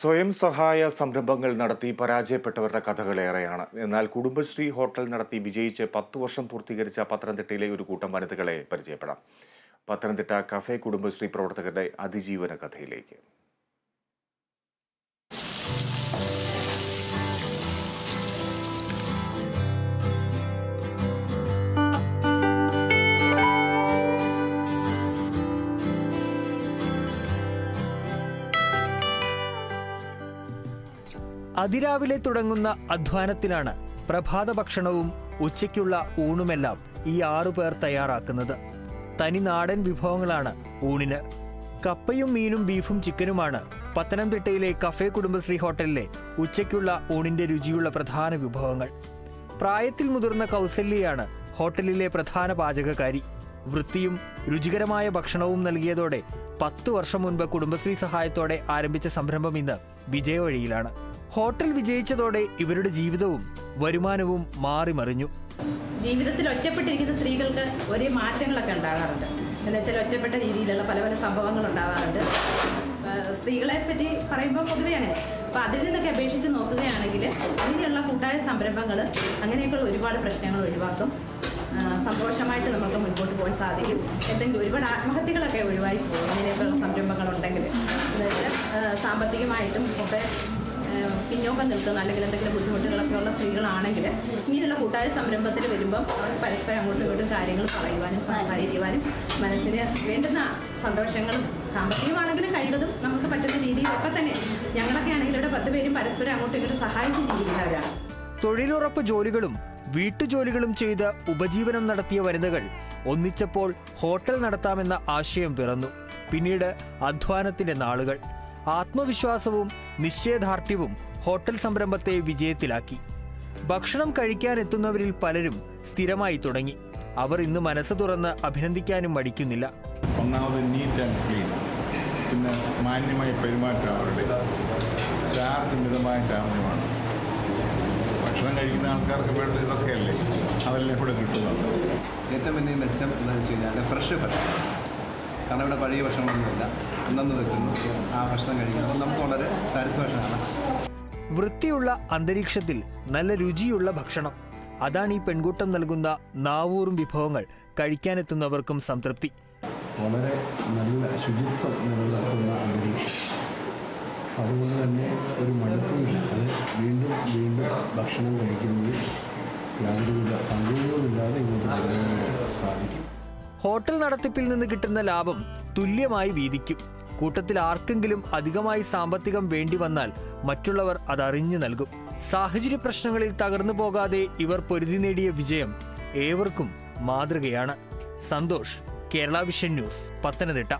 സ്വയം സഹായ സംരംഭങ്ങൾ നടത്തി പരാജയപ്പെട്ടവരുടെ കഥകളേറെയാണ് എന്നാൽ കുടുംബശ്രീ ഹോട്ടൽ നടത്തി വിജയിച്ച് പത്തു വർഷം പൂർത്തീകരിച്ച പത്തനംതിട്ടയിലെ ഒരു കൂട്ടം വനിതകളെ പരിചയപ്പെടാം. പത്തനംതിട്ട കഫേ കുടുംബശ്രീ പ്രവർത്തകരുടെ അതിജീവന കഥയിലേക്ക് അതിരാവിലെ തുടങ്ങുന്ന അധ്വാനത്തിലാണ് പ്രഭാത ഭക്ഷണവും ഉച്ചയ്ക്കുള്ള ഊണുമെല്ലാം ഈ ആറുപേർ തയ്യാറാക്കുന്നത്. തനി നാടൻ വിഭവങ്ങളാണ് ഊണിന്. കപ്പയും മീനും ബീഫും ചിക്കനുമാണ് പത്തനംതിട്ടയിലെ കഫേ കുടുംബശ്രീ ഹോട്ടലിലെ ഉച്ചയ്ക്കുള്ള ഊണിന്റെ രുചിയുള്ള പ്രധാന വിഭവങ്ങൾ. പ്രായത്തിൽ മുതിർന്ന കൗസല്യയാണ് ഹോട്ടലിലെ പ്രധാന പാചകക്കാരി വൃത്തിയും രുചികരമായ ഭക്ഷണവും നൽകിയതോടെ പത്തു വർഷം മുൻപ് കുടുംബശ്രീ സഹായത്തോടെ ആരംഭിച്ച സംരംഭം ഇന്ന് വിജയവഴിയിലാണ് ഹോട്ടൽ വിജയിച്ചതോടെ ഇവരുടെ ജീവിതവും വരുമാനവും മാറിമറിഞ്ഞു ജീവിതത്തിൽ ഒറ്റപ്പെട്ടിരിക്കുന്ന സ്ത്രീകൾക്ക് ഒരേ മാറ്റങ്ങളൊക്കെ ഉണ്ടാകാറുണ്ട്. എന്ന് വെച്ചാൽ ഒറ്റപ്പെട്ട രീതിയിലുള്ള പല പല സംഭവങ്ങൾ ഉണ്ടാകാറുണ്ട്. സ്ത്രീകളെ പറ്റി പറയുമ്പോൾ പൊതുവേ അങ്ങനെ. അപ്പോൾ അതിൽ നിന്നൊക്കെ അപേക്ഷിച്ച് നോക്കുകയാണെങ്കിൽ അങ്ങനെയുള്ള കൂട്ടായ സംരംഭങ്ങൾ അങ്ങനെയൊക്കെയുള്ള ഒരുപാട് പ്രശ്നങ്ങൾ ഒഴിവാക്കും. സന്തോഷമായിട്ട് നമുക്ക് മുൻപോട്ട് പോകാൻ സാധിക്കും. എന്തെങ്കിലും ഒരുപാട് ആത്മഹത്യകളൊക്കെ ഒഴിവായി പോകും. ഇങ്ങനെയൊക്കെയുള്ള സംരംഭങ്ങൾ ഉണ്ടെങ്കിൽ എന്ന് വെച്ചാൽ സാമ്പത്തികമായിട്ടും ഒക്കെ പിന്നോക്കം നിൽക്കുന്ന അല്ലെങ്കിൽ എന്തെങ്കിലും ബുദ്ധിമുട്ടുകളൊക്കെ ഉള്ള സ്ത്രീകളാണെങ്കിൽ ഇങ്ങനെയുള്ള കൂട്ടായ സംരംഭത്തിൽ വരുമ്പം അവർ പരസ്പരം അങ്ങോട്ടും ഇങ്ങോട്ടും കാര്യങ്ങൾ പറയുവാനും സംസാരിക്കുവാനും മനസ്സിന് വേണ്ടുന്ന സന്തോഷങ്ങളും സാമ്പത്തികമാണെങ്കിലും കഴിവതും നമുക്ക് പറ്റുന്ന രീതിയിൽ രീതിയിലൊക്കെ തന്നെ ഞങ്ങളൊക്കെ ആണെങ്കിൽ ഇവിടെ പത്ത് പേരും പരസ്പരം അങ്ങോട്ടും ഇങ്ങോട്ടും സഹായിച്ച് ജീവിക്കുന്നവരാണ്. തൊഴിലുറപ്പ് ജോലികളും വീട്ടുജോലികളും ചെയ്ത് ഉപജീവനം നടത്തിയ വനിതകൾ ഒന്നിച്ചപ്പോൾ ഹോട്ടൽ നടത്താമെന്ന ആശയം പിറന്നു. പിന്നീട് അധ്വാനത്തിന്റെ നാളുകൾ. ആത്മവിശ്വാസവും നിശ്ചയദാർഢ്യവും ഹോട്ടൽ സംരംഭത്തെ വിജയത്തിലാക്കി. ഭക്ഷണം കഴിക്കാനെത്തുന്നവരിൽ പലരും സ്ഥിരമായി തുടങ്ങി. അവർ ഇന്ന് മനസ്സ് തുറന്ന് അഭിനന്ദിക്കാനും മടിക്കുന്നില്ല. ഒന്നാമത് നീറ്റ് ആൻഡ് ക്ലീൻ. പിന്നെ മാന്യമായ പെരുമാറ്റം അവരുടെ. ചാർജ് മിതമായ ചാർജുമാണ്. ഭക്ഷണം കഴിക്കുന്ന ആൾക്കാർക്ക് വേണ്ടത് ഇതൊക്കെയല്ലേ? അതെല്ലാം ഇവിടെ കിട്ടുന്നുണ്ട്. ഏറ്റവും വലിയ മെച്ചം എന്താണെന്ന് വെച്ച് കഴിഞ്ഞാൽ ഫ്രഷ് ഭക്ഷണം. കാരണം ഇവിടെ പഴയ ഭക്ഷണമൊന്നുമില്ല ഒന്നു വെക്കുന്നു. ആ ഭക്ഷണം കഴിക്കുന്നു. അപ്പം നമുക്ക് വളരെ സാറ്റിസ്ഫാക്ഷനാണ് വൃത്തിയുള്ള അന്തരീക്ഷത്തിൽ നല്ല രുചിയുള്ള ഭക്ഷണം. അതാണ് ഈ പെൺകൂട്ടം നൽകുന്ന നാവൂറും വിഭവങ്ങൾ കഴിക്കാനെത്തുന്നവർക്കും സംതൃപ്തി. വളരെ നല്ല ശുചിത്വം നിലനിർത്തുന്ന അന്തരീക്ഷം. അതുകൊണ്ട് തന്നെ ഒരു മടുപ്പുമില്ലാതെ വീണ്ടും വീണ്ടും ഭക്ഷണം കഴിക്കുന്നതിൽ യാതൊരുവിധ സങ്കീർണവുമില്ലാതെ ഇങ്ങോട്ട് സാധിക്കും. ഹോട്ടൽ നടത്തിപ്പിൽ നിന്ന് കിട്ടുന്ന ലാഭം തുല്യമായി വീതിക്കും. കൂട്ടത്തിൽ ആർക്കെങ്കിലും അധികമായി സാമ്പത്തികം വേണ്ടി വന്നാൽ മറ്റുള്ളവർ അതറിഞ്ഞു നൽകും. സാഹചര്യ പ്രശ്നങ്ങളിൽ തകർന്നു പോകാതെ ഇവർ പൊരുതി നേടിയ വിജയം ഏവർക്കും മാതൃകയാണ്. Santhosh Kerala vision news Pathanamthitta.